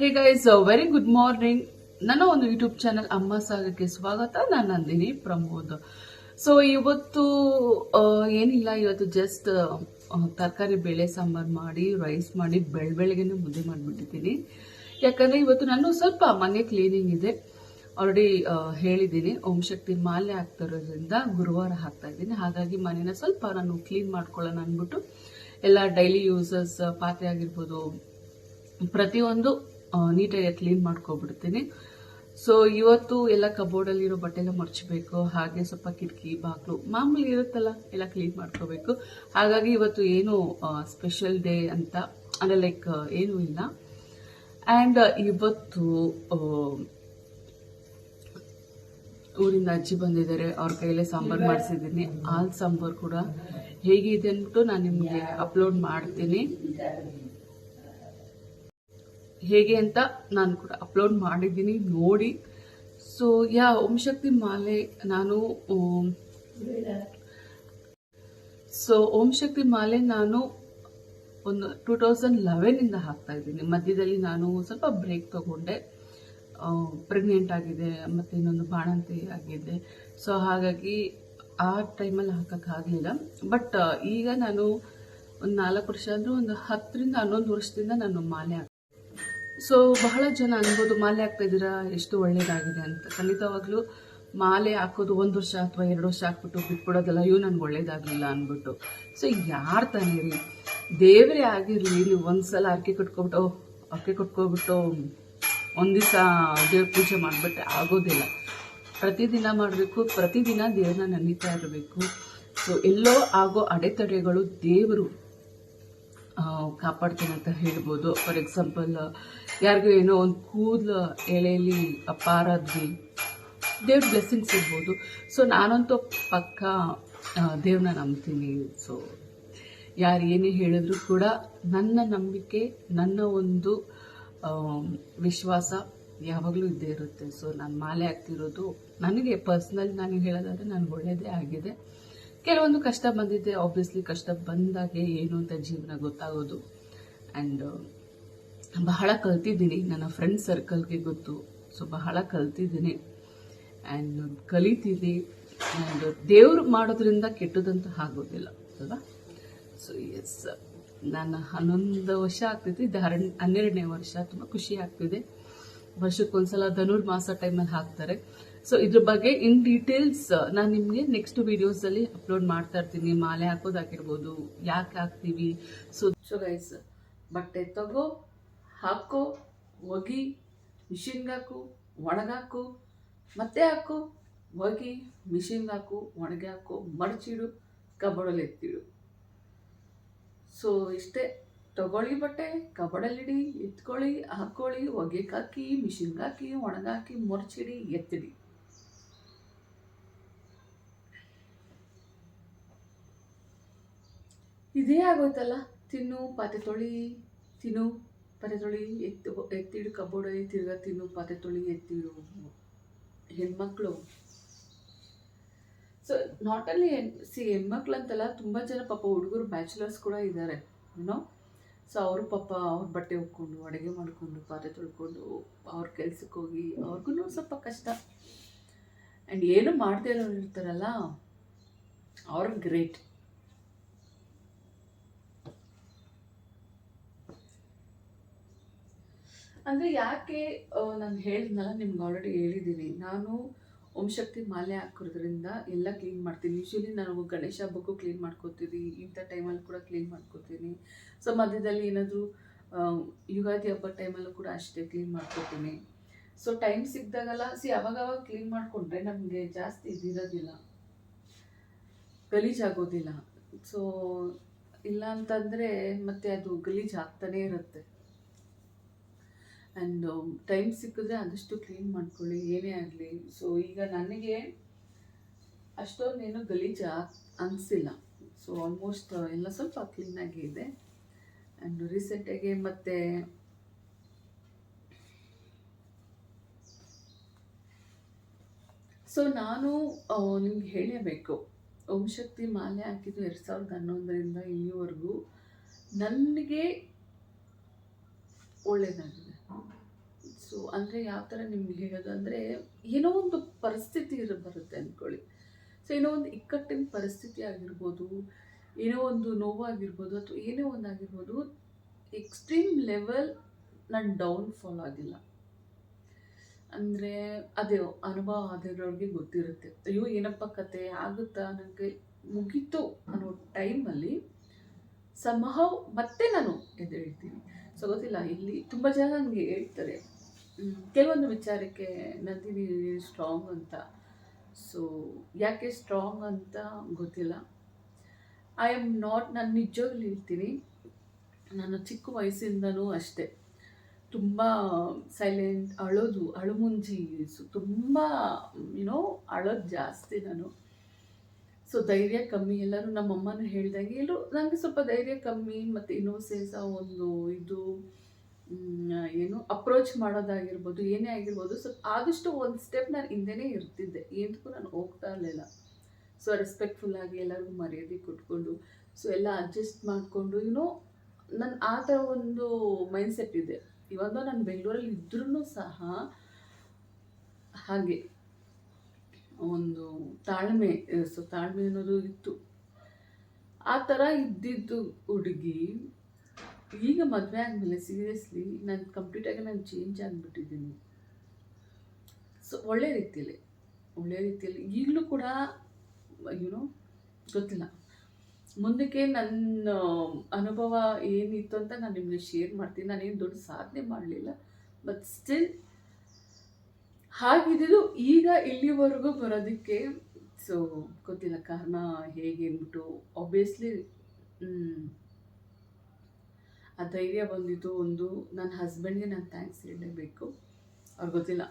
Hey guys very good morning ನನ್ನ ಒಂದು YouTube channel ಅಮ್ಮ ಸಾಗಕ್ಕೆ ಸ್ವಾಗತ ನಾನು ನಂದಿನಿ ಪ್ರಮೋದ್ ಸೊ ಇವತ್ತು ಏನಿಲ್ಲ, ಇವತ್ತು ಜಸ್ಟ್ ತರಕಾರಿ, ಬೇಳೆ, ಸಾಂಬಾರು ಮಾಡಿ ರೈಸ್ ಮಾಡಿ ಬೆಳ್ ಬೆಳಗ್ಗೆನೆ ಮುದ್ದೆ ಮಾಡಿಬಿಟ್ಟಿದ್ದೀನಿ. ಯಾಕಂದ್ರೆ ಇವತ್ತು ನಾನು ಸ್ವಲ್ಪ ಮನೆ ಕ್ಲೀನಿಂಗ್ ಇದೆ. ಆಲ್ರೆಡಿ ಹೇಳಿದ್ದೀನಿ. ಓಂ ಶಕ್ತಿ ಮಾಲೆ ಆಗ್ತಾ ಇರೋದ್ರಿಂದ ಗುರುವಾರ ಹಾಕ್ತಾ ಇದ್ದೀನಿ. ಹಾಗಾಗಿ ಮನೇನ ಸ್ವಲ್ಪ ನಾನು ಕ್ಲೀನ್ ಮಾಡ್ಕೊಳ್ಳೋಣ ಅಂದ್ಬಿಟ್ಟು, ಎಲ್ಲ ಡೈಲಿ ಯೂಸಸ್ ಪಾತ್ರೆ ಆಗಿರ್ಬೋದು, ಪ್ರತಿಯೊಂದು ನೀಟಾಗಿ ಕ್ಲೀನ್ ಮಾಡ್ಕೊಬಿಡ್ತೀನಿ. ಸೊ ಇವತ್ತು ಎಲ್ಲ ಕಬೋರ್ಡಲ್ಲಿರೋ ಬಟ್ಟೆ ಎಲ್ಲ ಮರ್ಚಬೇಕು, ಹಾಗೆ ಸ್ವಲ್ಪ ಕಿಟಕಿ, ಬಾಗಿಲು ಮಾಮೂಲಿ ಇರುತ್ತಲ್ಲ, ಎಲ್ಲ ಕ್ಲೀನ್ ಮಾಡ್ಕೋಬೇಕು. ಹಾಗಾಗಿ ಇವತ್ತು ಏನು ಸ್ಪೆಷಲ್ ಡೇ ಅಂತ, ಅಂದರೆ ಲೈಕ್ ಏನೂ ಇಲ್ಲ. ಆ್ಯಂಡ್ ಇವತ್ತು ಊರಿಂದ ಅಜ್ಜಿ ಬಂದಿದ್ದಾರೆ. ಅವ್ರ ಕೈಯಲ್ಲೇ ಸಾಂಬಾರು ಮಾಡಿಸಿದ್ದೀನಿ. ಆಲ್ ಸಾಂಬಾರು ಕೂಡ ಹೇಗಿದೆ ಅಂದ್ಬಿಟ್ಟು ನಾನು ನಿಮಗೆ ಅಪ್ಲೋಡ್ ಮಾಡ್ತೀನಿ. ಹೇಗೆ ಅಂತ ನಾನು ಕೂಡ ಅಪ್ಲೋಡ್ ಮಾಡಿದ್ದೀನಿ, ನೋಡಿ. ಸೊ ಯಾ, ಓಂ ಶಕ್ತಿ ಮಾಲೆ, ನಾನು ಸೊ ಓಂ ಶಕ್ತಿ ಮಾಲೆ ನಾನು ಒಂದು ಟೂ ತೌಸಂಡ್ ಲೆವೆನಿಂದ ಹಾಕ್ತಾ ಇದ್ದೀನಿ. ಮಧ್ಯದಲ್ಲಿ ನಾನು ಸ್ವಲ್ಪ ಬ್ರೇಕ್ ತಗೊಂಡೆ. ಪ್ರೆಗ್ನೆಂಟ್ ಆಗಿದೆ, ಮತ್ತು ಇನ್ನೊಂದು ಬಾಣಂತಿ ಆಗಿದೆ. ಸೊ ಹಾಗಾಗಿ ಆ ಟೈಮಲ್ಲಿ ಹಾಕೋಕ್ಕಾಗಲಿಲ್ಲ ಬಟ್ ಈಗ ನಾನು ಒಂದು ನಾಲ್ಕು ವರ್ಷ ಅಂದರೆ ಒಂದು ಹತ್ತರಿಂದ ಹನ್ನೊಂದು ವರ್ಷದಿಂದ ನಾನು ಮಾಲೆ ಸೊ ಬಹಳ ಜನ ಅನ್ಬೋದು ಮಾಲೆ ಹಾಕ್ತಾ ಇದ್ದೀರಾ, ಎಷ್ಟು ಒಳ್ಳೇದಾಗಿದೆ ಅಂತ. ಖಂಡಿತವಾಗ್ಲೂ ಮಾಲೆ ಹಾಕೋದು ಒಂದು ವರ್ಷ ಅಥವಾ ಎರಡು ವರ್ಷ ಹಾಕ್ಬಿಟ್ಟು ಬಿಟ್ಬಿಡೋದಲ್ಲ ಅಯ್ಯೋ, ನನ್ಗೆ ಒಳ್ಳೇದಾಗಲಿಲ್ಲ ಅಂದ್ಬಿಟ್ಟು ಸೊ ಯಾರು ತಾನೇ ರೀ ದೇವರೇ ಆಗಿರಲಿ, ನೀವು ಒಂದ್ಸಲ ಅರ್ಕೆ ಕಟ್ಕೊಬಿಟ್ಟು ಅರ್ಕೆ ಕಟ್ಕೊಬಿಟ್ಟು ಒಂದು ದಿವಸ ದೇವ್ರ ಪೂಜೆ ಮಾಡಿಬಿಟ್ಟೆ ಆಗೋದಿಲ್ಲ. ಪ್ರತಿದಿನ ಮಾಡಬೇಕು, ಪ್ರತಿದಿನ ದೇವ್ರನ್ನ ನೆನೀತಾ ಇರಬೇಕು. ಸೊ ಎಲ್ಲೋ ಆಗೋ ಅಡೆತಡೆಗಳು ದೇವರು ಕಾಪಾಡ್ತೇನೆ ಅಂತ ಹೇಳ್ಬೋದು. ಫಾರ್ ಎಕ್ಸಾಂಪಲ್ ಯಾರಿಗೂ ಏನೋ ಒಂದು ಕೂದಲು ಎಳೆಯಲ್ಲಿ ಪಾರಾದ್ವಿ ದೇವ್ರ ಬ್ಲೆಸ್ಸಿಂಗ್ಸ್ ಇರ್ಬೋದು. ಸೊ ನಾನಂತೂ ಪಕ್ಕ ದೇವ್ರನ್ನ ನಂಬ್ತೀನಿ. ಸೊ ಯಾರು ಏನೇ ಹೇಳಿದ್ರು ಕೂಡ ನನ್ನ ನಂಬಿಕೆ, ನನ್ನ ಒಂದು ವಿಶ್ವಾಸ ಯಾವಾಗಲೂ ಇದ್ದೇ ಇರುತ್ತೆ. ಸೊ ನಾನು ಮಾಲೆ ಆಗ್ತಿರೋದು ನನಗೆ ಪರ್ಸ್ನಲ್ ನಾನು ಹೇಳೋದಾದರೆ ನನಗೆ ಒಳ್ಳೆಯದೇ ಆಗಿದೆ. ಕೆಲವೊಂದು ಕಷ್ಟ ಬಂದಿದ್ದೆ. ಆಬ್ವಿಯಸ್ಲಿ ಕಷ್ಟ ಬಂದಾಗೆ ಏನು ಅಂತ ಜೀವನ ಗೊತ್ತಾಗೋದು. ಆ್ಯಂಡ್ ಬಹಳ ಕಲ್ತಿದ್ದೀನಿ. ನನ್ನ ಫ್ರೆಂಡ್ ಸರ್ಕಲ್ಗೆ ಗೊತ್ತು. ಸೊ ಬಹಳ ಕಲ್ತಿದ್ದೀನಿ. ಆ್ಯಂಡ್ ಕಲಿತೀನಿ ಆ್ಯಂಡ್ ದೇವ್ರು ಮಾಡೋದ್ರಿಂದ ಕೆಟ್ಟದಂತ ಆಗೋದಿಲ್ಲ. ಅಲ್ವಾ? ಸೊ ಎಸ್ ನಾನು ಹನ್ನೊಂದು ವರ್ಷ ಆಗ್ತಿದ್ದೆ ಇದು ಹರಣ್, ಹನ್ನೆರಡನೇ ವರ್ಷ. ತುಂಬ ಖುಷಿ ಆಗ್ತಿದೆ. ವರ್ಷಕ್ಕೊಂದ್ಸಲ ಧನುರ್ಮಾಸ ಟೈಮಲ್ಲಿ ಹಾಕ್ತಾರೆ. ಸೊ ಇದ್ರ ಬಗ್ಗೆ ಇನ್ ಡೀಟೇಲ್ಸ್ ನಾನು ನಿಮಗೆ ನೆಕ್ಸ್ಟ್ ವಿಡಿಯೋಸಲ್ಲಿ ಅಪ್ಲೋಡ್ ಮಾಡ್ತಾ ಇರ್ತೀನಿ. ಮಾಲೆ ಹಾಕೋದಾಗಿರ್ಬೋದು, ಯಾಕೆ ಹಾಕ್ತೀವಿ? ಸೊ ಸೊ ಗೈಸ್ ಬಟ್ಟೆ ತಗೋ, ಹಾಕೋ, ಒಗಿ ಮಿಷಿನ್ಗೆ ಹಾಕು ಒಣಗಾಕು ಮತ್ತೆ ಹಾಕು, ಒಗಿ ಮಿಷಿನ್ಗೆ ಹಾಕು, ಒಣಗಿ ಹಾಕು, ಮಡಚಿಡು ಕಬಡಲ್ಲಿ ಎತ್ತಿಡು ಸೊ ಇಷ್ಟೇ, ತಗೊಳ್ಳಿ ಬಟ್ಟೆ ಕಬಡಲ್ಲಿಡಿ ಎತ್ಕೊಳ್ಳಿ ಹಾಕ್ಕೊಳ್ಳಿ ಒಗೆಗೆ ಹಾಕಿ ಮಿಷಿನ್ಗೆ ಹಾಕಿ ಒಣಗಾಕಿ ಮೊರ್ಚಿಡಿ, ಎತ್ತಿಡಿ. ಇದೇ ಆಗೋಯ್ತಲ್ಲ. ತಿನ್ನು, ಪಾತ್ರೆ ತೊಳಿ, ತಿನ್ನು, ಪಾತ್ರೆ ತೊಳಿ, ಎತ್ತು ಎತ್ತಿಡು ಕಬೋರ್ಡಲ್ಲಿ ತಿರ್ಗಾ ತಿನ್ನು, ಪಾತ್ರೆ ತೊಳಿ, ಎತ್ತಿಡು. ಹೆಣ್ಮಕ್ಳು. ಸೊ ನಾಟ್ ಹೆಣ್ ಸಿ ಹೆಣ್ಮಕ್ಳು ಅಂತಲ್ಲ, ತುಂಬ ಜನ ಪಾಪ ಹುಡುಗರು ಬ್ಯಾಚುಲರ್ಸ್ ಕೂಡ ಇದ್ದಾರೆ ಏನೋ ಸೊ ಅವರು ಪಾಪ ಅವ್ರ ಬಟ್ಟೆ ಹೋಗ್ಕೊಂಡು ಅಡುಗೆ ಮಾಡಿಕೊಂಡು, ಪಾತ್ರೆ ತೊಳ್ಕೊಂಡು, ಅವ್ರ ಕೆಲ್ಸಕ್ಕೆ ಹೋಗಿ ಅವ್ರಿಗೂ ಸ್ವಲ್ಪ ಕಷ್ಟ. ಆ್ಯಂಡ್ ಏನು ಮಾಡದೇ ಇರೋರು ಇರ್ತಾರಲ್ಲ ಅವ್ರ ಗ್ರೇಟ್ ಅಂದರೆ ಯಾಕೆ ನಾನು ಹೇಳಿದ್ನಲ್ಲ, ನಿಮ್ಗೆ ಆಲ್ರೆಡಿ ಹೇಳಿದ್ದೀನಿ. ನಾನು ಓಂ ಶಕ್ತಿ ಮಾಲೆ ಹಾಕೋದ್ರಿಂದ ಎಲ್ಲ ಕ್ಲೀನ್ ಮಾಡ್ತೀನಿ. ಯೂಶ್ವಲಿ ನಾನು ಗಣೇಶ ಹಬ್ಬಕ್ಕೂ ಕ್ಲೀನ್ ಮಾಡ್ಕೋತೀನಿ ಇಂಥ ಟೈಮಲ್ಲಿ ಕೂಡ ಕ್ಲೀನ್ ಮಾಡ್ಕೋತೀನಿ. ಸೊ ಮಧ್ಯದಲ್ಲಿ ಏನಾದರೂ ಯುಗಾದಿ ಹಬ್ಬ ಟೈಮಲ್ಲೂ ಕೂಡ ಅಷ್ಟೇ ಕ್ಲೀನ್ ಮಾಡ್ಕೋತೀನಿ. ಸೊ ಟೈಮ್ ಸಿಕ್ಕಿದಾಗಲ್ಲ ಸಿ ಅವಾಗವಾಗ ಕ್ಲೀನ್ ಮಾಡಿಕೊಂಡ್ರೆ ನಮಗೆ ಜಾಸ್ತಿ ಇದಿರೋದಿಲ್ಲ. ಗಲೀಜಾಗೋದಿಲ್ಲ ಸೊ ಇಲ್ಲ ಅಂತಂದರೆ ಮತ್ತೆ ಅದು ಗಲೀಜು ಆಗ್ತಾನೇ ಇರುತ್ತೆ. ಆ್ಯಂಡ್ ಟೈಮ್ ಸಿಕ್ಕಿದ್ರೆ ಆದಷ್ಟು ಕ್ಲೀನ್ ಮಾಡ್ಕೊಳ್ಳಿ, ಏನೇ ಆಗಲಿ. ಸೊ ಈಗ ನನಗೆ ಅಷ್ಟೊಂದೇನು ಗಲೀಜು ಅನಿಸಿಲ್ಲ. ಸೊ ಆಲ್ಮೋಸ್ಟ್ ಎಲ್ಲ ಸ್ವಲ್ಪ ಕ್ಲೀನಾಗಿ ಇದೆ. ಆ್ಯಂಡ್ ರೀಸೆಂಟಾಗಿ ಮತ್ತೆ ಸೊ ನಾನು ನಿಮ್ಗೆ ಹೇಳಲೇಬೇಕು ಓಂ ಶಕ್ತಿ ಮಾಲೆ ಹಾಕಿದ್ದು ಎರಡು ಸಾವಿರದ ಹನ್ನೊಂದರಿಂದ ಇಲ್ಲಿವರೆಗೂ. ನನಗೆ ಒಳ್ಳೆಯದಾಗಿದೆ ಸೊ ಅಂದರೆ ಯಾವ ಥರ ನಿಮ್ಗೆ ಹೇಳೋದಂದರೆ ಏನೋ ಒಂದು ಪರಿಸ್ಥಿತಿ ಇರ, ಬರುತ್ತೆ ಅಂದ್ಕೊಳ್ಳಿ ಸೊ ಏನೋ ಒಂದು ಇಕ್ಕಟ್ಟಿನ ಪರಿಸ್ಥಿತಿ ಆಗಿರ್ಬೋದು, ಏನೋ ಒಂದು ನೋವಾಗಿರ್ಬೋದು ಅಥವಾ ಏನೋ ಒಂದು ಆಗಿರ್ಬೋದು ಎಕ್ಸ್ಟ್ರೀಮ್ ಲೆವೆಲ್ ನಾನು ಡೌನ್ ಫಾಲ್ ಆಗಿಲ್ಲ. ಅಂದರೆ ಅದೇ ಅನುಭವ ಆದವ್ರಿಗೆ ಗೊತ್ತಿರುತ್ತೆ. ಅಯ್ಯೋ, ಏನಪ್ಪ ಕತೆ ಆಗುತ್ತಾ? ನನಗೆ ಮುಗೀತು ಅನ್ನೋ ಟೈಮಲ್ಲಿ ಸಮಹ ಮತ್ತೆ ನಾನು ಎದ್ದೇಳ್ತೀನಿ. ಸೊ ಗೊತ್ತಿಲ್ಲ, ಇಲ್ಲಿ ತುಂಬ ಜನ ನನಗೆ ಹೇಳ್ತಾರೆ ಕೆಲವೊಂದು ವಿಚಾರಕ್ಕೆ ನಂದಿನಿ ಸ್ಟ್ರಾಂಗ್ ಅಂತ. ಸೊ ಯಾಕೆ ಸ್ಟ್ರಾಂಗ್ ಅಂತ ಗೊತ್ತಿಲ್ಲ. ಐ ಆಮ್ ನಾಟ್ ನಾನು ನಿಜವಾಗ್ಲೂ ಹೇಳ್ತೀನಿ, ನಾನು ಚಿಕ್ಕ ವಯಸ್ಸಿಂದನೂ ಅಷ್ಟೇ. ತುಂಬ ಸೈಲೆಂಟ್ ಅಳೋದು, ಅಳುಮುಂಜಿ ತುಂಬ ಯುನೋ ಅಳೋದು ಜಾಸ್ತಿ ನಾನು. ಸೊ ಧೈರ್ಯ ಕಮ್ಮಿ. ಎಲ್ಲರೂ ನಮ್ಮಮ್ಮನೂ ಹೇಳ್ದಂಗೆ ಎಲ್ಲರೂ ನನಗೆ ಸ್ವಲ್ಪ ಧೈರ್ಯ ಕಮ್ಮಿ, ಮತ್ತು ಇನ್ನೋಸೆನ್ಸ್ ಒಂದು ಇದು. ಏನು ಅಪ್ರೋಚ್ ಮಾಡೋದಾಗಿರ್ಬೋದು, ಏನೇ ಆಗಿರ್ಬೋದು ಸೊ ಆದಷ್ಟು ಒಂದು ಸ್ಟೆಪ್ ನಾನು ಹಿಂದೆನೇ ಇರ್ತಿದ್ದೆ. ಏನಕ್ಕೂ ನಾನು ಹೋಗ್ತಾ ಇರಲಿಲ್ಲ. ಸೊ ರೆಸ್ಪೆಕ್ಟ್ಫುಲ್ಲಾಗಿ ಎಲ್ಲರಿಗೂ ಮರ್ಯಾದೆ ಕೊಟ್ಕೊಂಡು ಸೊ ಎಲ್ಲ ಅಡ್ಜಸ್ಟ್ ಮಾಡಿಕೊಂಡು ಏನೋ ನನ್ನ ಆ ಥರ ಒಂದು ಮೈಂಡ್ಸೆಟ್ ಇದೆ. ಇವಾಗ ನಾನು ಬೆಂಗಳೂರಲ್ಲಿ ಇದ್ರೂ ಸಹ ಹಾಗೆ. ಒಂದು ತಾಳ್ಮೆ, ಸೊ ತಾಳ್ಮೆ ಅನ್ನೋದು ಇತ್ತು. ಆ ಥರ ಇದ್ದಿದ್ದು ಹುಡುಗಿ ಈಗ ಮದುವೆ ಆದಮೇಲೆ ಸೀರಿಯಸ್ಲಿ ನಾನು ಕಂಪ್ಲೀಟಾಗಿ ನಾನು ಚೇಂಜ್ ಆಗಿಬಿಟ್ಟಿದ್ದೀನಿ. ಸೊ ಒಳ್ಳೆ ರೀತಿಯಲ್ಲಿ ಒಳ್ಳೆ ರೀತಿಯಲ್ಲಿ ಈಗಲೂ ಕೂಡ ಯುನೋ ಗೊತ್ತಿಲ್ಲ. ಮುಂದಕ್ಕೆ ನನ್ನ ಅನುಭವ ಏನಿತ್ತು ಅಂತ ನಾನು ನಿಮಗೆ ಶೇರ್ ಮಾಡ್ತೀನಿ. ನಾನೇನು ದೊಡ್ಡ ಸಾಧನೆ ಮಾಡಲಿಲ್ಲ ಬಟ್ ಸ್ಟಿಲ್ ಹಾಗಿದ್ದು ಈಗ ಇಲ್ಲಿವರೆಗೂ ಬರೋದಕ್ಕೆ ಸೊ ಗೊತ್ತಿಲ್ಲ. ಕಾರಣ ಹೇಗೆ ಅಂದ್ಬಿಟ್ಟು ಆಬ್ವಿಯಸ್ಲಿ ಆ ಧೈರ್ಯ ಬಂದಿದ್ದು ಒಂದು ನನ್ನ ಹಸ್ಬೆಂಡ್ಗೆ ನಾನು ಥ್ಯಾಂಕ್ಸ್ ಹೇಳಲೇಬೇಕು. ಅವ್ರಿಗೆ ಗೊತ್ತಿಲ್ಲ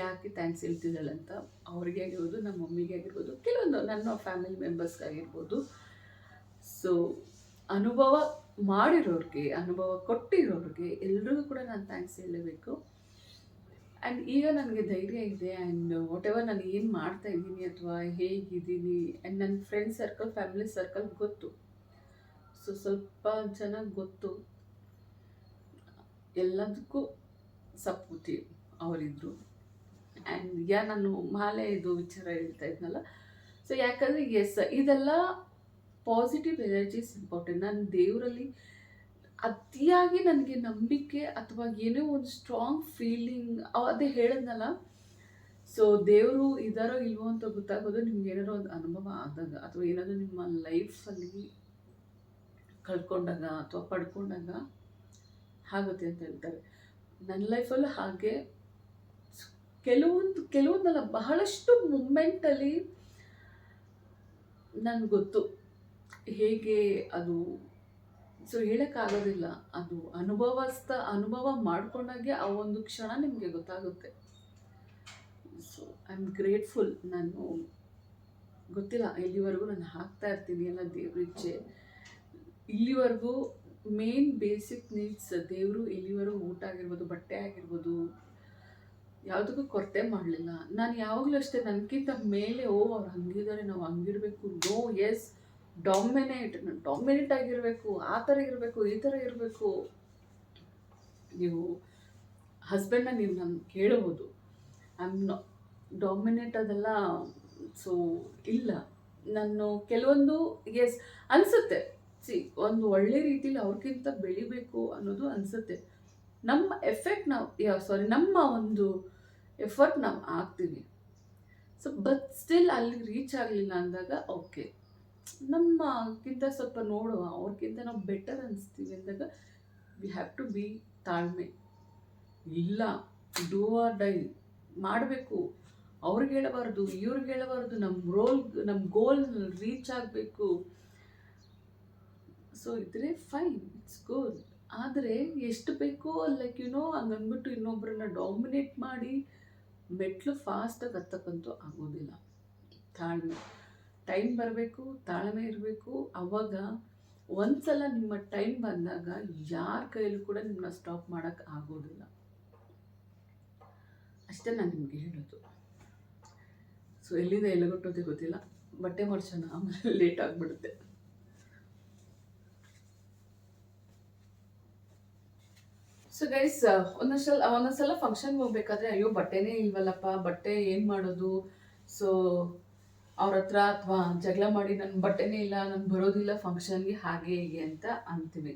ಯಾಕೆ ಥ್ಯಾಂಕ್ಸ್ ಹೇಳ್ತಿದ್ದಾಳೆ ಅಂತ. ಅವ್ರಿಗೆ ಆಗಿರ್ಬೋದು, ನಮ್ಮ ಮಮ್ಮಿಗೆ ಆಗಿರ್ಬೋದು, ಕೆಲವೊಂದು ನನ್ನ ಫ್ಯಾಮಿಲಿ ಮೆಂಬರ್ಸ್ಗಾಗಿರ್ಬೋದು ಸೊ ಅನುಭವ ಮಾಡಿರೋರಿಗೆ, ಅನುಭವ ಕೊಟ್ಟಿರೋರಿಗೆ ಎಲ್ರಿಗೂ ಕೂಡ ನಾನು ಥ್ಯಾಂಕ್ಸ್ ಹೇಳಬೇಕು ಆ್ಯಂಡ್ ಈಗ ನನಗೆ ಧೈರ್ಯ ಇದೆ ಆ್ಯಂಡ್ ವಾಟ್ ಎವರ್ ನಾನು ಏನು ಮಾಡ್ತಾ ಇದ್ದೀನಿ ಅಥವಾ ಹೇಗಿದ್ದೀನಿ ಆ್ಯಂಡ್ ನನ್ನ ಫ್ರೆಂಡ್ ಸರ್ಕಲ್ ಫ್ಯಾಮಿಲಿ ಸರ್ಕಲ್ ಗೊತ್ತು. ಸೊ ಸ್ವಲ್ಪ ಜನ ಗೊತ್ತು. ಎಲ್ಲದಕ್ಕೂ ಸಪೋರ್ಟಿವ್ ಅವರಿದ್ದರು ಆ್ಯಂಡ್ ಯಾ ನಾನು ಮಾಲೆ ಇದು ವಿಚಾರ ಹೇಳ್ತಾ ಇದ್ನಲ್ಲ. ಸೊ ಯಾಕಂದರೆ ಎಸ್ ಇದೆಲ್ಲ ಪಾಸಿಟಿವ್ ಎನರ್ಜೀಸ್ ಇಂಪಾರ್ಟೆಂಟ್ ನಾನು ದೇವರಲ್ಲಿ ಅತಿಯಾಗಿ ನನಗೆ ನಂಬಿಕೆ ಅಥವಾ ಏನೋ ಒಂದು ಸ್ಟ್ರಾಂಗ್ ಫೀಲಿಂಗ್ ಅದೇ ಹೇಳಿದ್ನಲ್ಲ. ಸೊ ದೇವರು ಇದಾರೋ ಇಲ್ವೋ ಅಂತ ಗೊತ್ತಾಗೋದು ನಿಮ್ಗೆ ಏನಾರೋ ಒಂದು ಅನುಭವ ಆದಾಗ ಅಥವಾ ಏನಾದರೂ ನಿಮ್ಮ ಲೈಫಲ್ಲಿ ಕಳ್ಕೊಂಡಾಗ ಅಥವಾ ಪಡ್ಕೊಂಡಾಗ ಆಗುತ್ತೆ ಅಂತ ಹೇಳ್ತಾರೆ. ನನ್ನ ಲೈಫಲ್ಲೂ ಹಾಗೆ. ಕೆಲವೊಂದು, ಕೆಲವೊಂದಲ್ಲ, ಬಹಳಷ್ಟು ಮೂಮೆಂಟಲ್ಲಿ ನನಗೆ ಗೊತ್ತು. ಹೇಗೆ ಅದು, ಸೊ ಹೇಳೋಕ್ಕಾಗೋದಿಲ್ಲ. ಅದು ಅನುಭವಸ್ಥ, ಅನುಭವ ಮಾಡ್ಕೊಂಡಾಗೆ ಆ ಒಂದು ಕ್ಷಣ ನಿಮಗೆ ಗೊತ್ತಾಗುತ್ತೆ. ಸೊ ಐ ಆಮ್ ಗ್ರೇಟ್ಫುಲ್ ನಾನು ಗೊತ್ತಿಲ್ಲ ಇಲ್ಲಿವರೆಗೂ ನಾನು ಹಾಕ್ತಾ ಇರ್ತೀನಿ ಎಲ್ಲ ದೇವ್ರ ಇಚ್ಛೆ. ಇಲ್ಲಿವರೆಗೂ ಮೇನ್ ಬೇಸಿಕ್ ನೀಡ್ಸ್ ದೇವರು ಇಲ್ಲಿವರೆಗೂ ಊಟ ಆಗಿರ್ಬೋದು, ಬಟ್ಟೆ ಆಗಿರ್ಬೋದು, ಯಾವುದಕ್ಕೂ ಕೊರತೆ ಮಾಡಲಿಲ್ಲ. ನಾನು ಯಾವಾಗಲೂ ಅಷ್ಟೇ ನನಗಿಂತ ಮೇಲೆ, ಓ, ಅವ್ರು ಹಂಗಿದ್ದಾರೆ ನಾವು ಹಂಗಿರಬೇಕು, ನೋ ಎಸ್ ಡಾಮಿನೇಟ್ ಡಾಮಿನೇಟ್ ಆಗಿರಬೇಕು, ಆ ಥರ ಇರಬೇಕು, ಈ ಥರ ಇರಬೇಕು. ನೀವು ಹಸ್ಬೆಂಡ್ನ ನೀವು ನಾನು ಕೇಳಬಹುದು ಆಮ್ ಡಾಮಿನೇಟ್ ಅದೆಲ್ಲ ಸೊ ಇಲ್ಲ. ನಾನು ಕೆಲವೊಂದು ಎಸ್ ಅನಿಸುತ್ತೆ. ಸಿ, ಒಂದು ಒಳ್ಳೆ ರೀತಿಲಿ ಅವ್ರಿಗಿಂತ ಬೆಳಿಬೇಕು ಅನ್ನೋದು ಅನಿಸುತ್ತೆ. ನಮ್ಮ ಎಫೆಕ್ಟ್ ನಾವು ಸಾರಿ ನಮ್ಮ ಒಂದು ಎಫರ್ಟ್ ನಾವು ಹಾಕ್ತೀವಿ. ಸೊ ಬಟ್ ಸ್ಟಿಲ್ ಅಲ್ಲಿ ರೀಚ್ ಆಗಲಿಲ್ಲ ಅಂದಾಗ ಓಕೆ ನಮ್ಮಕ್ಕಿಂತ ಸ್ವಲ್ಪ ನೋಡುವ ಅವ್ರಿಗಿಂತ ನಾವು ಬೆಟರ್ ಅನಿಸ್ತೀವಿ ಅಂದಾಗ ವಿ ಹ್ಯಾವ್ ಟು ಬಿ ತಾಳ್ಮೆ. ಇಲ್ಲ ಡೂ ಆರ್ ಡೈ ಮಾಡಬೇಕು. ಅವ್ರಿಗೆ ಹೇಳಬಾರ್ದು, ಇವ್ರಿಗೆ ಹೇಳಬಾರ್ದು ನಮ್ಮ ರೋಲ್ ನಮ್ಮ ಗೋಲ್ ರೀಚ್ ಆಗಬೇಕು. ಸೊ ಇದ್ರೆ ಫೈನ್ ಇಟ್ಸ್ ಗುಡ್ ಆದರೆ ಎಷ್ಟು ಬೇಕೋ ಲೈಕ್ ಯುನೋ ಹಂಗಂದ್ಬಿಟ್ಟು ಇನ್ನೊಬ್ಬರನ್ನ ಡಾಮಿನೇಟ್ ಮಾಡಿ ಮೆಟ್ಲು ಫಾಸ್ಟಾಗಿ ಹತ್ತಕ್ಕಂತೂ ಆಗೋದಿಲ್ಲ. ತಾಳ್ಮೆ. ಟೈಮ್ ಬರಬೇಕು, ತಾಳ್ಮೆ ಇರಬೇಕು. ಅವಾಗ ಒಂದ್ಸಲ ನಿಮ್ಮ ಟೈಮ್ ಬಂದಾಗ ಯಾರ ಕೈಯಲ್ಲೂ ಕೂಡ ನಿಮ್ಮನ್ನ ಸ್ಟಾಪ್ ಮಾಡೋಕ್ಕೆ ಆಗೋದಿಲ್ಲ. ಅಷ್ಟೇ ನಾನು ನಿಮಗೆ ಹೇಳೋದು. ಸೊ ಎಲ್ಲಿಂದ ಎಲ್ಲಿಗೊಟ್ಟೋದೆ ಗೊತ್ತಿಲ್ಲ. ಬಟ್ಟೆ ಮಾಡ್ಸೋಣ, ಆಮೇಲೆ ಲೇಟ್ ಆಗಿಬಿಡುತ್ತೆ. ಸೊ ಗೈಸ್ ಒಂದೊಂದ್ಸಲ ಒಂದೊಂದ್ಸಲ ಫಂಕ್ಷನ್ಗೆ ಹೋಗ್ಬೇಕಾದ್ರೆ, ಅಯ್ಯೋ, ಬಟ್ಟೆನೇ ಇಲ್ವಲ್ಲಪ್ಪ, ಬಟ್ಟೆ ಏನು ಮಾಡೋದು? ಸೊ ಅವ್ರ ಹತ್ರ ಅಥವಾ ಜಗಳ ಮಾಡಿ ನನ್ನ ಬಟ್ಟೆನೇ ಇಲ್ಲ, ನಾನು ಬರೋದಿಲ್ಲ ಫಂಕ್ಷನ್ಗೆ ಹಾಗೆ ಹೀಗೆ ಅಂತ ಅಂತೀವಿ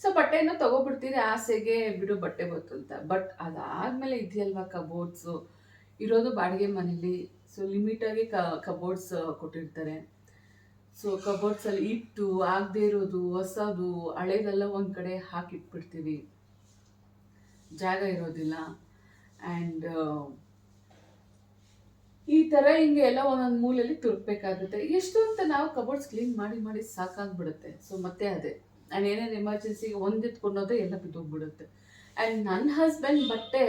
ಸೊ ಬಟ್ಟೆನ ತಗೋಬಿಡ್ತೀರಿ, ಆಸೆಗೆ ಬಿಡು, ಬಟ್ಟೆ ಬಂತು ಅಂತ. ಬಟ್ ಅದಾದ್ಮೇಲೆ ಇದೆಯಲ್ವಾ ಕಬೋರ್ಡ್ಸು ಇರೋದು ಬಾಡಿಗೆ ಮನೇಲಿ. ಸೊ ಲಿಮಿಟಾಗಿ ಕಬೋರ್ಡ್ಸ್ ಕೊಟ್ಟಿರ್ತಾರೆ. ಸೊ ಕಬೋರ್ಡ್ಸಲ್ಲಿ ಇಟ್ಟು, ಆಗದೆ ಇರೋದು, ಹೊಸದು, ಹಳೇದೆಲ್ಲ ಒಂದು ಕಡೆ ಹಾಕಿಟ್ಬಿಡ್ತೀವಿ. ಜಾಗ ಇರೋದಿಲ್ಲ. ಆ್ಯಂಡ್ ಈ ಥರ ಹಿಂಗೆ ಎಲ್ಲ ಒಂದೊಂದು ಮೂಲೆಯಲ್ಲಿ ತುರ್ಕಬೇಕಾಗುತ್ತೆ. ಎಷ್ಟು ಅಂತ ನಾವು ಕಬೋರ್ಡ್ಸ್ ಕ್ಲೀನ್ ಮಾಡಿ ಮಾಡಿ ಸಾಕಾಗ್ಬಿಡುತ್ತೆ. ಸೊ ಮತ್ತೆ ಅದೇ. ಆ್ಯಂಡ್ ಏನೇನು ಎಮರ್ಜೆನ್ಸಿಗೆ ಒಂದಿತ್ಕೊಂಡೋದ್ರೆ ಎಲ್ಲ ಬಿದ್ದೋಗ್ಬಿಡುತ್ತೆ. ಆ್ಯಂಡ್ ನನ್ನ ಹಸ್ಬೆಂಡ್ ಬಟ್ಟೆ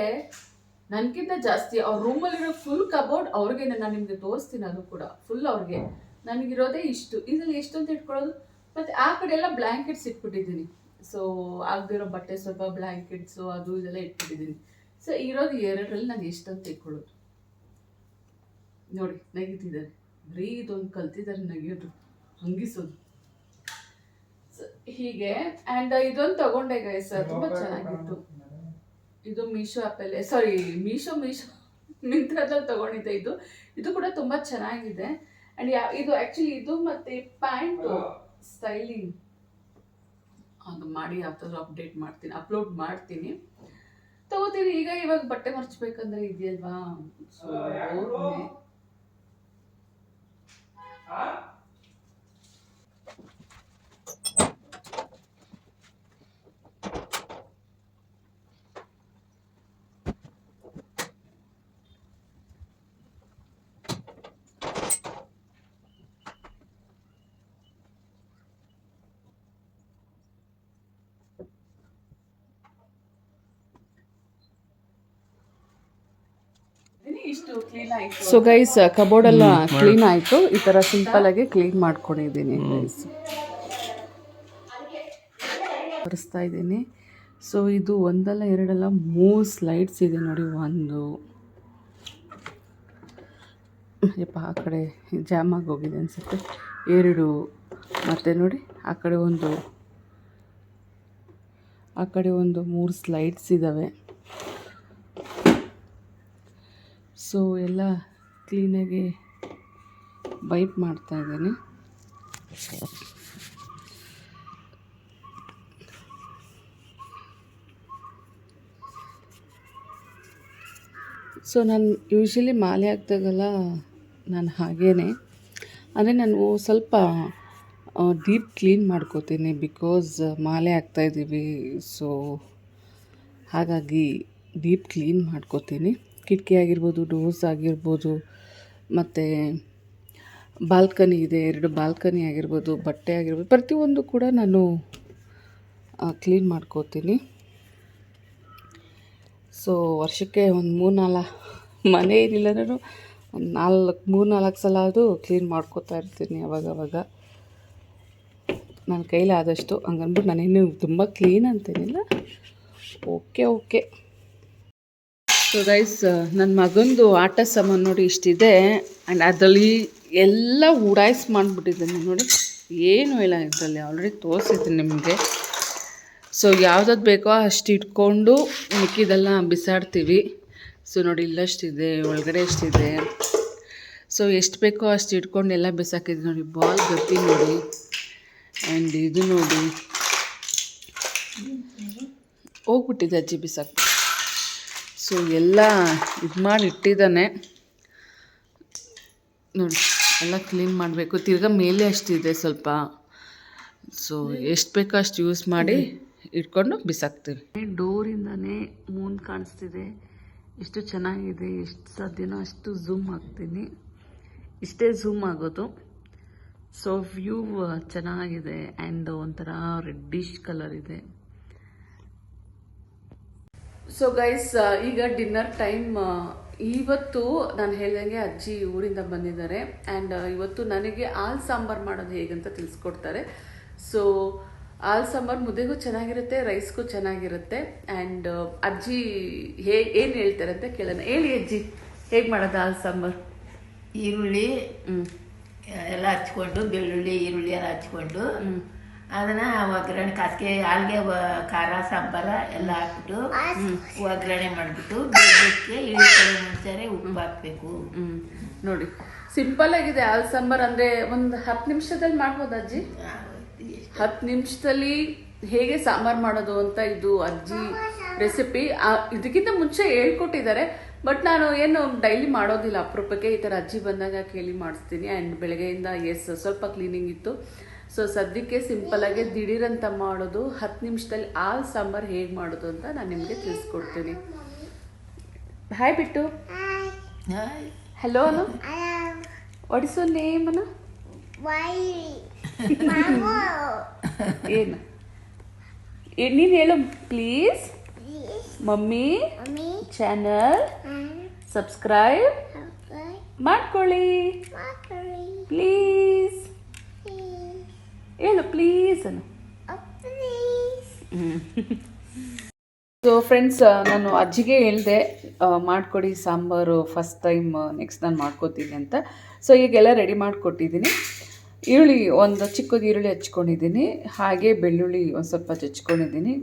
ನನಗಿಂತ ಜಾಸ್ತಿ, ಅವ್ರ ರೂಮಲ್ಲಿರೋ ಫುಲ್ ಕಬೋರ್ಡ್ ಅವ್ರಿಗೆ ನಾನು ನಿಮಗೆ ತೋರಿಸ್ತೀನಿ ಅದು ಕೂಡ. ಫುಲ್ ಅವ್ರಿಗೆ. ನನಗಿರೋದೇ ಇಷ್ಟು. ಇದರಲ್ಲಿ ಎಷ್ಟು ಅಂತ ಇಟ್ಕೊಳ್ಳೋದು? ಮತ್ತು ಆ ಕಡೆ ಎಲ್ಲ ಬ್ಲ್ಯಾಂಕೆಟ್ಸ್ ಇಟ್ಬಿಟ್ಟಿದ್ದೀನಿ ಸೊ ಆಗದಿರೋ ಬಟ್ಟೆ ಸ್ವಲ್ಪ ಬ್ಲ್ಯಾಂಕೆಟ್ಸು ಅದು ಇದೆಲ್ಲ ಇಟ್ಬಿಟ್ಟಿದ್ದೀನಿ. ಸೊ ಇರೋದು ಎರಡರಲ್ಲಿ ನಾನು ಎಷ್ಟಂತ ತೆಕ್ಕೊಳ್ಳೋದು ನೋಡಿ ನಗಿತಿದ್ದಾರೆ. ಬರೀ ಇದೊಂದು ಕಲ್ತಿದ್ದಾರೆ ನಗಿಯೋದು. ಹಂಗಿಸೋದು. ಹೀಗೆ ಆ್ಯಂಡ್ ಇದೊಂದು ತಗೊಂಡೆ ಗೈಸ್ ತುಂಬ ಚೆನ್ನಾಗಿತ್ತು. ಇದು ಮೀಶೋ ಆ್ಯಪಲ್ಲೇ ಸಾರಿ ಮೀಶೋ ಮೀಶೋ ಮಿಂತ್ರದಲ್ಲಿ ತಗೊಂಡಿದ್ದೆ ಇದು. ಇದು ಕೂಡ ತುಂಬ ಚೆನ್ನಾಗಿದೆ. ಆ್ಯಂಡ್ ಯಾ ಇದು ಆ್ಯಕ್ಚುಲಿ ಇದು ಮತ್ತು ಪ್ಯಾಂಟು ಸ್ಟೈಲಿಂಗ್ ಅದು ಮಾಡಿ ಯಾವ್ದಾದ್ರು ಅಪ್ಡೇಟ್ ಮಾಡ್ತೀನಿ ಅಪ್ಲೋಡ್ ಮಾಡ್ತೀನಿ. ತಗೋತೀನಿ. ಈಗ ಇವಾಗ ಬಟ್ಟೆ ಮರ್ಚ್ಬೇಕಂದ್ರೆ ಇದೆಯಲ್ವಾ? ಸೊ ಸೊ ಗೈಸ್ ಕಬೋರ್ಡ್ ಎಲ್ಲ ಕ್ಲೀನ್ ಆಯಿತು. ಈ ಥರ ಸಿಂಪಲ್ ಆಗಿ ಕ್ಲೀನ್ ಮಾಡ್ಕೊಂಡಿದ್ದೀನಿ ಗೈಸ್ ತೋರಿಸ್ತಾ ಇದ್ದೀನಿ. ಸೊ ಇದು ಒಂದಲ್ಲ ಎರಡಲ್ಲ ಮೂರು ಸ್ಲೈಡ್ಸ್ ಇದೆ ನೋಡಿ ಒಂದು. ಯಪ್ಪ ಆ ಕಡೆ ಜಾಮ್ ಆಗಿ ಹೋಗಿದೆ ಅನಿಸುತ್ತೆ. ಎರಡು ಮತ್ತು ನೋಡಿ ಆ ಕಡೆ ಒಂದು ಆ ಕಡೆ ಒಂದು ಮೂರು ಸ್ಲೈಡ್ಸ್ ಇದ್ದಾವೆ ಸೊ ಎಲ್ಲ ಕ್ಲೀನಾಗಿ ವೈಪ್ ಮಾಡ್ತಾ ಇದ್ದೀನಿ. ಸೊ ನಾನು ಯೂಶ್ವಲಿ ಮಾಲೆ ಹಾಕಿದಾಗೆಲ್ಲ ನಾನು ಹಾಗೇನೆ. ಅಂದರೆ ನಾನು ಸ್ವಲ್ಪ ಡೀಪ್ ಕ್ಲೀನ್ ಮಾಡ್ಕೋತೀನಿ ಬಿಕಾಸ್ ಮಾಲೆ ಹಾಕ್ತಾಯಿದ್ದೀವಿ ಸೊ ಹಾಗಾಗಿ ಡೀಪ್ ಕ್ಲೀನ್ ಮಾಡ್ಕೋತೀನಿ. ಕಿಟಕಿ ಆಗಿರ್ಬೋದು ಡೋರ್ಸ್ ಆಗಿರ್ಬೋದು, ಮತ್ತು ಬಾಲ್ಕನಿ ಇದೆ, ಎರಡು ಬಾಲ್ಕನಿ ಆಗಿರ್ಬೋದು, ಬಟ್ಟೆ ಆಗಿರ್ಬೋದು, ಪ್ರತಿಯೊಂದು ಕೂಡ ನಾನು ಕ್ಲೀನ್ ಮಾಡ್ಕೋತೀನಿ. ಸೊ ವರ್ಷಕ್ಕೆ ಒಂದು ಮೂರು ನಾಲ್ಕು ಮನೆ ಏನಿಲ್ಲ ನಾನು, ಒಂದು ನಾಲ್ಕು, ಮೂರು ನಾಲ್ಕು ಸಲ ಅದು ಕ್ಲೀನ್ ಮಾಡ್ಕೋತಾ ಇರ್ತೀನಿ ಅವಾಗವಾಗ. ನನ್ನ ಕೈಲಿ ಆದಷ್ಟು, ಹಂಗನ್ಬಿಟ್ಟು ನಾನೇನು ತುಂಬ ಕ್ಲೀನ್ ಅಂತೇನಿಲ್ಲ. ಓಕೆ ಓಕೆ ಸೊ ಗೈಸ್ ನನ್ನ ಮಗಂದು ಆಟ ಸಾಮಾನು ನೋಡಿ ಇಷ್ಟಿದೆ. ಆ್ಯಂಡ್ ಅದರಲ್ಲಿ ಎಲ್ಲ ಉಡಾಯಿಸಿ ಮಾಡಿಬಿಟ್ಟಿದ್ದೀನಿ ನೋಡಿ. ಏನು ಇಲ್ಲ ಇದರಲ್ಲಿ. ಆಲ್ರೆಡಿ ತೋರಿಸಿದ್ದೀನಿ ನಿಮಗೆ. ಸೊ ಯಾವ್ದಾದ್ರು ಬೇಕೋ ಅಷ್ಟು ಇಟ್ಕೊಂಡು ಮಿಕ್ಕಿದೆಲ್ಲ ಬಿಸಾಡ್ತೀವಿ. ಸೊ ನೋಡಿ, ಇಲ್ಲಷ್ಟಿದೆ. ಒಳಗಡೆ ಎಷ್ಟಿದೆ? ಸೊ ಎಷ್ಟು ಬೇಕೋ ಅಷ್ಟು ಇಟ್ಕೊಂಡು ಎಲ್ಲ ಬಿಸಾಕಿದ್ವಿ ನೋಡಿ. ಬಾಲ್ ಗಟ್ಟಿ ನೋಡಿ. ಆ್ಯಂಡ್ ಇದು ನೋಡಿ. ಹೋಗ್ಬಿಟ್ಟಿದೆ ಅಜ್ಜಿ ಬಿಸಾಕಿ ಸೊ ಎಲ್ಲ ಇದು ಮಾಡಿ ಇಟ್ಟಿದ್ದಾನೆ. ನೋಡಿ, ಎಲ್ಲ ಕ್ಲೀನ್ ಮಾಡಬೇಕು. ತಿರ್ಗಾ ಮೇಲೆ ಅಷ್ಟಿದೆ ಸ್ವಲ್ಪ. ಸೊ ಎಷ್ಟು ಬೇಕೋ ಅಷ್ಟು ಯೂಸ್ ಮಾಡಿ ಇಟ್ಕೊಂಡು ಬಿಸಾಕ್ತೀವಿ. ಡೋರಿಂದನೇ ಮೂನ್ ಕಾಣಿಸ್ತಿದೆ. ಎಷ್ಟು ಚೆನ್ನಾಗಿದೆ, ಎಷ್ಟು ಸಾಧ್ಯನೋ ಅಷ್ಟು ಝೂಮ್ ಹಾಕ್ತೀನಿ. ಇಷ್ಟೇ ಝೂಮ್ ಆಗೋದು. ಸೊ ವ್ಯೂ ಚೆನ್ನಾಗಿದೆ ಆ್ಯಂಡ್ ಒಂಥರ ರೆಡ್ಡಿಶ್ ಕಲರ್ ಇದೆ. ಸೊ ಗೈಸ್ ಈಗ ಡಿನ್ನರ್ ಟೈಮ್ ಇವತ್ತು ನಾನು ಹೇಳ್ದಂಗೆ ಅಜ್ಜಿ ಊರಿಂದ ಬಂದಿದ್ದಾರೆ. ಆ್ಯಂಡ್ ಇವತ್ತು ನನಗೆ ಹಾಲು ಸಾಂಬಾರು ಮಾಡೋದು ಹೇಗಂತ ತಿಳಿಸ್ಕೊಡ್ತಾರೆ. ಸೊ ಹಾಲು ಸಾಂಬಾರು ಮುದ್ದೆಗೂ ಚೆನ್ನಾಗಿರುತ್ತೆ ರೈಸ್ಗೂ ಚೆನ್ನಾಗಿರುತ್ತೆ. ಆ್ಯಂಡ್ ಅಜ್ಜಿ ಹೇ ಏನು ಹೇಳ್ತಾರೆ ಅಂತ ಕೇಳೋಣ. ಹೇಳಿ ಅಜ್ಜಿ ಹೇಗೆ ಮಾಡೋದು ಹಾಲು ಸಾಂಬಾರು? ಈರುಳ್ಳಿ ಹ್ಞೂ ಎಲ್ಲ ಹಚ್ಕೊಂಡು ಬೆಳ್ಳುಳ್ಳಿ ಈರುಳ್ಳಿ ಎಲ್ಲ ಹಚ್ಕೊಂಡು ಹ್ಞೂ ಅದನ್ನ ಒಗ್ಗರಣೆ ಕಾಸಿಗೆ ಹಾಲ್ಗೆ ಖಾರ, ಸಾಂಬಾರ ಎಲ್ಲ ಹಾಕ್ಬಿಟ್ಟು ಒಗ್ಗರಣೆ ಮಾಡಿಬಿಟ್ಟು ಬೇಯಕ್ಕೆ ಇಳಿಕೊಳ್ಳೋ ಮುಂಚೆ ಉಪ್ಪು ಹಾಕ್ಬೇಕು. ನೋಡಿ. ಸಿಂಪಲ್ ಆಗಿದೆ ಹಾಲ್ ಸಾಂಬಾರ್ ಅಂದ್ರೆ ಒಂದು ಹತ್ತು ನಿಮಿಷದಲ್ಲಿ ಮಾಡ್ಬೋದು ಅಜ್ಜಿ? ಹತ್ತು ನಿಮಿಷದಲ್ಲಿ ಹೇಗೆ ಸಾಂಬಾರ್ ಮಾಡೋದು ಅಂತ ಇದು ಅಜ್ಜಿ ರೆಸಿಪಿ ಇದಕ್ಕಿಂತ ಮುಂಚೆ ಹೇಳ್ಕೊಟ್ಟಿದ್ದಾರೆ. ಬಟ್ ನಾನು ಏನು ಡೈಲಿ ಮಾಡೋದಿಲ್ಲ. ಅಪರೂಪಕ್ಕೆ ಈ ಥರ ಅಜ್ಜಿ ಬಂದಾಗ ಕೇಳಿ ಮಾಡಿಸ್ತೀನಿ. ಆ್ಯಂಡ್ ಬೆಳಗ್ಗೆಯಿಂದ ಎಸ್ ಸ್ವಲ್ಪ ಕ್ಲೀನಿಂಗ್ ಇತ್ತು. ಸೊ ಸದ್ಯಕ್ಕೆ ಸಿಂಪಲ್ ಆಗಿ ದಿಢೀರಂತ ಮಾಡೋದು ಹತ್ತು ನಿಮಿಷದಲ್ಲಿ ಆಲ್ ಸಾಂಬಾರು ಹೇಗೆ ಮಾಡೋದು ಅಂತ ನಾನು ನಿಮಗೆ ತಿಳಿಸ್ಕೊಡ್ತೀನಿ. ಹಾಯ್ ಬಿಟ್ಟು ಹಲೋ ಅನು ಒಡಿಸೋ ನೇಮ್ ಅನು ಏನು ನೀನು ಹೇಳು ಪ್ಲೀಸ್ ಮಮ್ಮಿ ಚಾನಲ್ ಸಬ್ಸ್ಕ್ರೈಬ್ ಮಾಡ್ಕೊಳ್ಳಿ. ಪ್ಲೀಸ್ ಪ್ಲೀಸ್ ಸೊ ಫ್ರೆಂಡ್ಸ್ ನಾನು ಅಜ್ಜಿಗೆ ಹೇಳಿದೆ ಮಾಡಿಕೊಡಿ ಸಾಂಬಾರು ಫಸ್ಟ್ ಟೈಮ್ ನೆಕ್ಸ್ಟ್ ನಾನು ಮಾಡ್ಕೋತೀನಿ ಅಂತ. ಸೊ ಈಗೆಲ್ಲ ರೆಡಿ ಮಾಡಿಕೊಟ್ಟಿದ್ದೀನಿ. ಈರುಳ್ಳಿ ಒಂದು ಚಿಕ್ಕದು ಈರುಳ್ಳಿ ಹಚ್ಕೊಂಡಿದ್ದೀನಿ. ಹಾಗೆ ಬೆಳ್ಳುಳ್ಳಿ ಒಂದು ಸ್ವಲ್ಪ ಜಚ್ಕೊಂಡಿದ್ದೀನಿ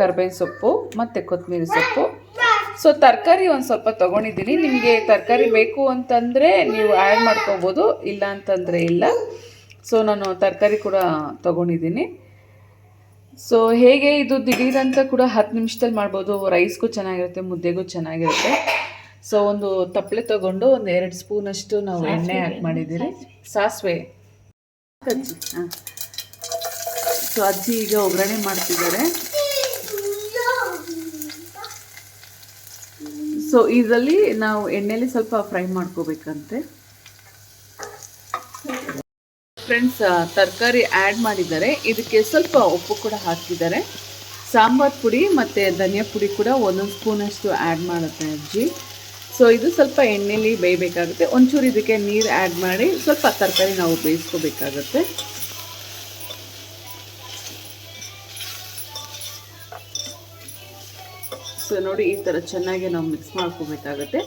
ಕರ್ಬೇವಿನ ಸೊಪ್ಪು ಮತ್ತು ಕೊತ್ತಂಬರಿ ಸೊಪ್ಪು. ಸೊ ತರಕಾರಿ ಒಂದು ಸ್ವಲ್ಪ ತೊಗೊಂಡಿದ್ದೀನಿ. ನಿಮಗೆ ತರಕಾರಿ ಬೇಕು ಅಂತಂದರೆ ನೀವು ಆ್ಯಡ್ ಮಾಡ್ಕೋಬೋದು ಇಲ್ಲ ಅಂತಂದರೆ ಇಲ್ಲ. ಸೊ ನಾನು ತರಕಾರಿ ಕೂಡ ತೊಗೊಂಡಿದ್ದೀನಿ. ಸೊ ಹೇಗೆ ಇದು ದಿಢೀರಂತ ಕೂಡ ಹತ್ತು ನಿಮಿಷದಲ್ಲಿ ಮಾಡ್ಬೋದು. ರೈಸ್ಗೂ ಚೆನ್ನಾಗಿರುತ್ತೆ ಮುದ್ದೆಗೂ ಚೆನ್ನಾಗಿರುತ್ತೆ. ಸೊ ಒಂದು ತಪ್ಪಲೆ ತಗೊಂಡು ಒಂದು ಎರಡು ಸ್ಪೂನಷ್ಟು ನಾವು ಎಣ್ಣೆ ಹಾಕಿ ಮಾಡಿದ್ದೀರಿ. ಸಾಸಿವೆ. ಅಜ್ಜಿ. ಹಾಂ. ಸೊ ಅಜ್ಜಿ ಈಗ ಒಗ್ಗರಣೆ ಮಾಡ್ತಿದ್ದಾರೆ. ಸೊ ಇದರಲ್ಲಿ ನಾವು ಎಣ್ಣೆಲಿ ಸ್ವಲ್ಪ ಫ್ರೈ ಮಾಡ್ಕೋಬೇಕಂತೆ. ಫ್ರೆಂಡ್ಸ್ ತರಕಾರಿ ಆ್ಯಡ್ ಮಾಡಿದ್ದಾರೆ. ಇದಕ್ಕೆ ಸ್ವಲ್ಪ ಉಪ್ಪು ಕೂಡ ಹಾಕಿದ್ದಾರೆ. ಸಾಂಬಾರ್ ಪುಡಿ ಮತ್ತು ಧನಿಯಾ ಪುಡಿ ಕೂಡ ಒಂದೊಂದು ಸ್ಪೂನಷ್ಟು ಆ್ಯಡ್ ಮಾಡುತ್ತೆ ಅಜ್ಜಿ. ಸೊ ಇದು ಸ್ವಲ್ಪ ಎಣ್ಣೆಲಿ ಬೇಯಬೇಕಾಗುತ್ತೆ. ಒಂಚೂರು ಇದಕ್ಕೆ ನೀರು ಆ್ಯಡ್ ಮಾಡಿ ಸ್ವಲ್ಪ ತರಕಾರಿ ನಾವು ಬೇಯಿಸ್ಕೋಬೇಕಾಗತ್ತೆ. ಸೊ ನೋಡಿ ಈ ಥರ ಚೆನ್ನಾಗಿ ನಾವು ಮಿಕ್ಸ್ ಮಾಡ್ಕೋಬೇಕಾಗತ್ತೆ.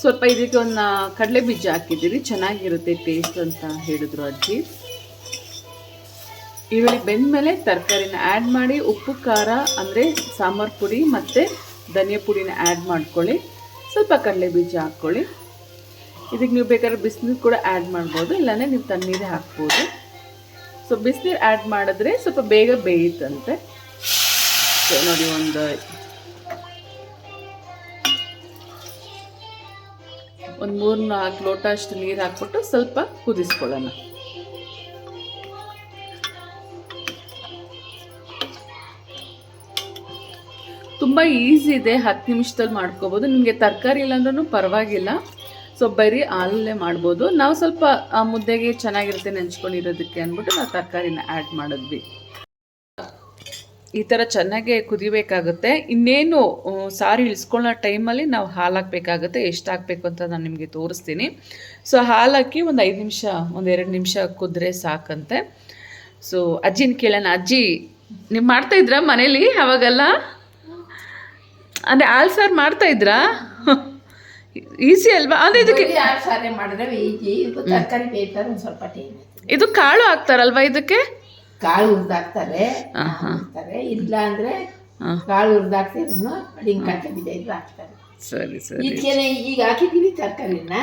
ಸ್ವಲ್ಪ ಇದಕ್ಕೆ ಒಂದು ಕಡಲೆ ಬೀಜ ಹಾಕಿದ್ದೀವಿ ಚೆನ್ನಾಗಿರುತ್ತೆ ಟೇಸ್ಟ್ ಅಂತ ಹೇಳಿದ್ರು ಅಜ್ಜಿ. ಈರುಳ್ಳಿ ಬೆಂದಮೇಲೆ ತರಕಾರಿನ ಆ್ಯಡ್ ಮಾಡಿ ಉಪ್ಪು, ಖಾರ ಅಂದರೆ ಸಾಂಬಾರು ಪುಡಿ ಮತ್ತು ಧನಿಯಾ ಪುಡಿನ ಆ್ಯಡ್ ಮಾಡ್ಕೊಳ್ಳಿ. ಸ್ವಲ್ಪ ಕಡಲೆ ಬೀಜ ಹಾಕ್ಕೊಳ್ಳಿ. ಇದಕ್ಕೆ ನೀವು ಬೇಕಾದ್ರೆ ಬಿಸಿನೀರು ಕೂಡ ಆ್ಯಡ್ ಮಾಡ್ಬೋದು, ಇಲ್ಲಾಂದರೆ ನೀವು ತಣ್ಣೀರೇ ಹಾಕ್ಬೋದು. ಸೊ ಬಿಸಿನೀರು ಆ್ಯಡ್ ಮಾಡಿದ್ರೆ ಸ್ವಲ್ಪ ಬೇಗ ಬೇಯುತ್ತಂತೆ ಸೊ ನೋಡಿ ಒಂದು ಒಂದು ಮೂರು ನಾಲ್ಕು ಲೋಟ ಅಷ್ಟು ನೀರು ಹಾಕ್ಬಿಟ್ಟು ಸ್ವಲ್ಪ ಕುದಿಸ್ಕೊಳ್ಳೋಣ. ತುಂಬ ಈಸಿ ಇದೆ, ಹತ್ತು ನಿಮಿಷದಲ್ಲಿ ಮಾಡ್ಕೋಬೋದು. ನಿಮಗೆ ತರಕಾರಿ ಇಲ್ಲಾಂದ್ರೂ ಪರವಾಗಿಲ್ಲ. ಸೊ ಬರೀ ಹಾಲಲ್ಲೇ ಮಾಡ್ಬೋದು. ನಾವು ಸ್ವಲ್ಪ ಮುದ್ದೆಗೆ ಚೆನ್ನಾಗಿರುತ್ತೆ ನೆಂಚ್ಕೊಂಡಿರೋದಕ್ಕೆ ಅಂದ್ಬಿಟ್ಟು ನಾವು ತರಕಾರಿನ ಆ್ಯಡ್ ಮಾಡಿದ್ವಿ. ಈ ಥರ ಚೆನ್ನಾಗೆ ಕುದಿಬೇಕಾಗುತ್ತೆ. ಇನ್ನೇನು ಸಾರಿ ಇಳಿಸ್ಕೊಳ್ಳೋ ಟೈಮಲ್ಲಿ ನಾವು ಹಾಲು ಹಾಕಬೇಕಾಗುತ್ತೆ. ಎಷ್ಟು ಹಾಕಬೇಕು ಅಂತ ನಾನು ನಿಮಗೆ ತೋರಿಸ್ತೀನಿ. ಸೊ ಹಾಲು ಹಾಕಿ ಒಂದು ಐದು ನಿಮಿಷ, ಒಂದು ಎರಡು ನಿಮಿಷ ಕುದ್ರೆ ಸಾಕಂತೆ. ಸೊ ಅಜ್ಜಿನ ಕೇಳೋಣ. ಅಜ್ಜಿ, ನೀವು ಮಾಡ್ತಾ ಇದ್ರಾ ಮನೇಲಿ ಅವಾಗೆಲ್ಲ? ಅಂದರೆ ಆಲ್ ಸಾರು ಮಾಡ್ತಾ ಇದ್ರಾ? ಈಸಿ ಅಲ್ವಾ? ಅಂದರೆ ಇದಕ್ಕೆ ಯಾರು ಸಾರೆ ಮಾಡಿದ್ರೆ ಈಜಿ. ಇದು ತರಕಾರಿ ಬೇಯ್ತಾರೆ ಒಂದು ಸ್ವಲ್ಪ ಟೈಮ್ ಇದು ಕಾಳು ಹಾಕ್ತಾರಲ್ವಾ ಇದಕ್ಕೆ? ಕಾಳು ಹುರಿದಾಕ್ತಾರೆ. ಹಾಕ್ತಾರೆ ಇಲ್ಲ ಅಂದ್ರೆ ಕಾಳು ಹುರಿದಾಕ್ತಾರೆ ಲಿಂಕ್ ಬೀಜ ಇದ್ರೆ ಹಾಕ್ತಾರೆ. ಸರಿ ಸರಿ. ಇದಕ್ಕೆ ಈಗ ಹಾಕಿದ್ದೀವಿ ತರಕಾರಿನ.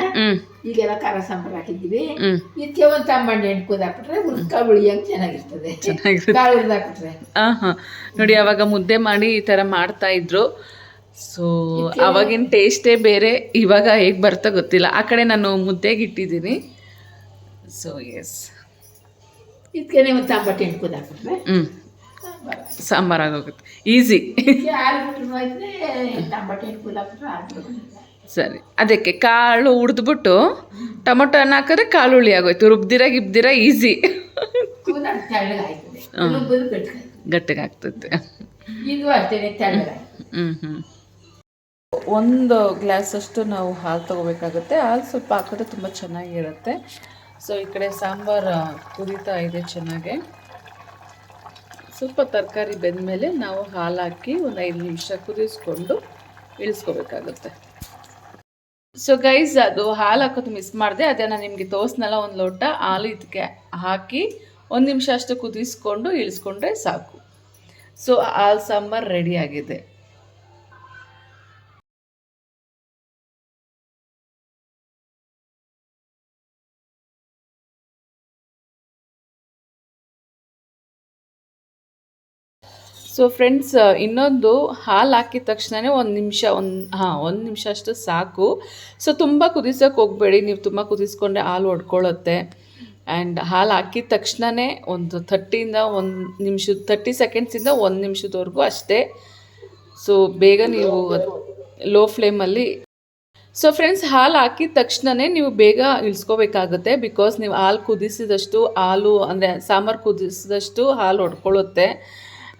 ಈಗೆಲ್ಲ ಖಾರ ಸಾಂಬಾರು ಹಾಕಿದ್ದೀವಿ. ಇದಕ್ಕೆ ಒಂದು ತಮ್ಮಂಡೆ ಎಣ್ಣೆ ಕುದಾಕ್ಬಿಟ್ರೆ ಹುರ್ಕಾಳು ಉಳಿಯಂಗೆ ಚೆನ್ನಾಗಿರ್ತದೆ. ಕಾಳು ಹುರಿದಾಕ್ಬಿಟ್ರೆ. ಹಾಂ ಹಾಂ ನೋಡಿ ಅವಾಗ ಮುದ್ದೆ ಮಾಡಿ ಈ ಥರ ಮಾಡ್ತಾ ಇದ್ರು. ಸೊ ಅವಾಗಿನ ಟೇಸ್ಟೇ ಬೇರೆ ಇವಾಗ ಹೇಗೆ ಬರ್ತಾ ಗೊತ್ತಿಲ್ಲ. ಆ ಕಡೆ ನಾನು ಮುದ್ದೆಗೆ ಇಟ್ಟಿದ್ದೀನಿ. ಸೊ ಎಸ್ ಇದಕ್ಕೆ ಒಂದು ಎಣ್ಣೆ ಕುದಾಕ್ಬಿಟ್ರೆ ಹ್ಞೂ ಸಾಂಬಾರು ಆಗೋಗುತ್ತೆ. ಈಸಿ ಸರಿ. ಅದಕ್ಕೆ ಕಾಳು ಹುರಿದ್ಬಿಟ್ಟು ಟೊಮೊಟೊ ಹಣ್ಣು ಹಾಕಿದ್ರೆ ಕಾಳು ಹುಳಿ ಆಗೋಯ್ತು. ರುಬ್ದಿರ ಗಿಬ್ದಿರ ಈಸಿ ಗಟ್ಟಿಗಾಗ್ತದೆ. ಹ್ಞೂ ಹ್ಞೂ ಒಂದು ಗ್ಲಾಸಷ್ಟು ನಾವು ಹಾಲು ತೊಗೋಬೇಕಾಗುತ್ತೆ. ಹಾಲು ಸ್ವಲ್ಪ ಹಾಕಿದ್ರೆ ತುಂಬ ಚೆನ್ನಾಗಿರುತ್ತೆ. ಸೊ ಈ ಕಡೆ ಸಾಂಬಾರು ಕುದೀತಾ ಇದೆ ಚೆನ್ನಾಗೆ. ಸ್ವಲ್ಪ ತರಕಾರಿ ಬೆಂದ ಮೇಲೆ ನಾವು ಹಾಲು ಹಾಕಿ ಒಂದು ಐದು ನಿಮಿಷ ಕುದಿಸ್ಕೊಂಡು ಇಳಿಸ್ಕೋಬೇಕಾಗುತ್ತೆ. ಸೊ ಗೈಸ್ ಅದು ಹಾಲು ಹಾಕೋದು ಮಿಸ್ ಮಾಡಿದೆ. ಅದೇ ನಾನು ನಿಮಗೆ ತೋರಿಸ್ನಲ್ಲ ಒಂದು ಲೋಟ. ಹಾಲು ಇದಕ್ಕೆ ಹಾಕಿ ಒಂದು ನಿಮಿಷ ಅಷ್ಟು ಕುದಿಸ್ಕೊಂಡು ಇಳಿಸ್ಕೊಂಡ್ರೆ ಸಾಕು. ಸೊ ಹಾಲು ಸಾಂಬಾರು ರೆಡಿ ಸೊ ಫ್ರೆಂಡ್ಸ್ ಇನ್ನೊಂದು ಹಾಲು ಹಾಕಿದ ತಕ್ಷಣವೇ ಒಂದು ನಿಮಿಷ, ಒಂದು, ಹಾಂ, ಒಂದು ನಿಮಿಷ ಅಷ್ಟು ಸಾಕು. ಸೊ ತುಂಬ ಕುದಿಸೋಕೆ ಹೋಗಬೇಡಿ. ನೀವು ತುಂಬ ಕುದಿಸ್ಕೊಂಡ್ರೆ ಹಾಲು ಹೊಡ್ಕೊಳ್ಳುತ್ತೆ ಆ್ಯಂಡ್ ಹಾಲು ಹಾಕಿದ ತಕ್ಷಣವೇ ಒಂದು ಥರ್ಟಿಯಿಂದ ಒಂದು ನಿಮಿಷ ಥರ್ಟಿ ಸೆಕೆಂಡ್ಸಿಂದ ಒಂದು ನಿಮಿಷದವರೆಗೂ ಅಷ್ಟೇ. ಸೊ ಬೇಗ ನೀವು ಲೋ ಫ್ಲೇಮಲ್ಲಿ ಸೊ ಫ್ರೆಂಡ್ಸ್ ಹಾಲು ಹಾಕಿದ ತಕ್ಷಣವೇ ನೀವು ಬೇಗ ಇಳಿಸ್ಕೋಬೇಕಾಗುತ್ತೆ. ಬಿಕಾಸ್ ನೀವು ಹಾಲು ಕುದಿಸಿದಷ್ಟು ಹಾಲು, ಅಂದರೆ ಸಾಂಬಾರು ಕುದಿಸಿದಷ್ಟು ಹಾಲು ಹೊಡ್ಕೊಳ್ಳುತ್ತೆ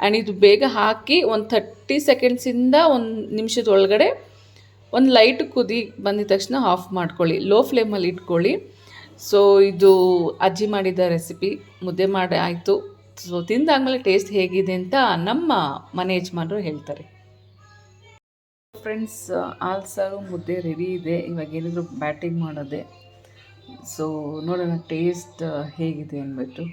ಆ್ಯಂಡ್ ಇದು ಬೇಗ ಹಾಕಿ ಒಂದು ಥರ್ಟಿ ಸೆಕೆಂಡ್ಸಿಂದ ಒಂದು ನಿಮಿಷದ ಒಳಗಡೆ ಒಂದು ಲೈಟ್ ಕುದಿ ಬಂದಿದ ತಕ್ಷಣ ಆಫ್ ಮಾಡ್ಕೊಳ್ಳಿ. ಲೋ ಫ್ಲೇಮಲ್ಲಿ ಇಟ್ಕೊಳ್ಳಿ. ಸೊ ಇದು ಅಜ್ಜಿ ಮಾಡಿದ ರೆಸಿಪಿ ಮುದ್ದೆ ಮಾಡಿ ಆಯಿತು. ಸೊ ತಿಂದಾದ್ಮೇಲೆ ಟೇಸ್ಟ್ ಹೇಗಿದೆ ಅಂತ ನಮ್ಮ ಮನೆ ಯಜಮಾನರು ಹೇಳ್ತಾರೆ. ಫ್ರೆಂಡ್ಸ್ ಆಲ್ಸಾರು ಸಾರು, ಮುದ್ದೆ ರೆಡಿ ಇದೆ. ಇವಾಗ ಏನಿದ್ರು ಬ್ಯಾಟಿಂಗ್ ಮಾಡೋದೆ. ಸೊ ನೋಡೋಣ ಟೇಸ್ಟ್ ಹೇಗಿದೆ ಅಂದ್ಬಿಟ್ಟು.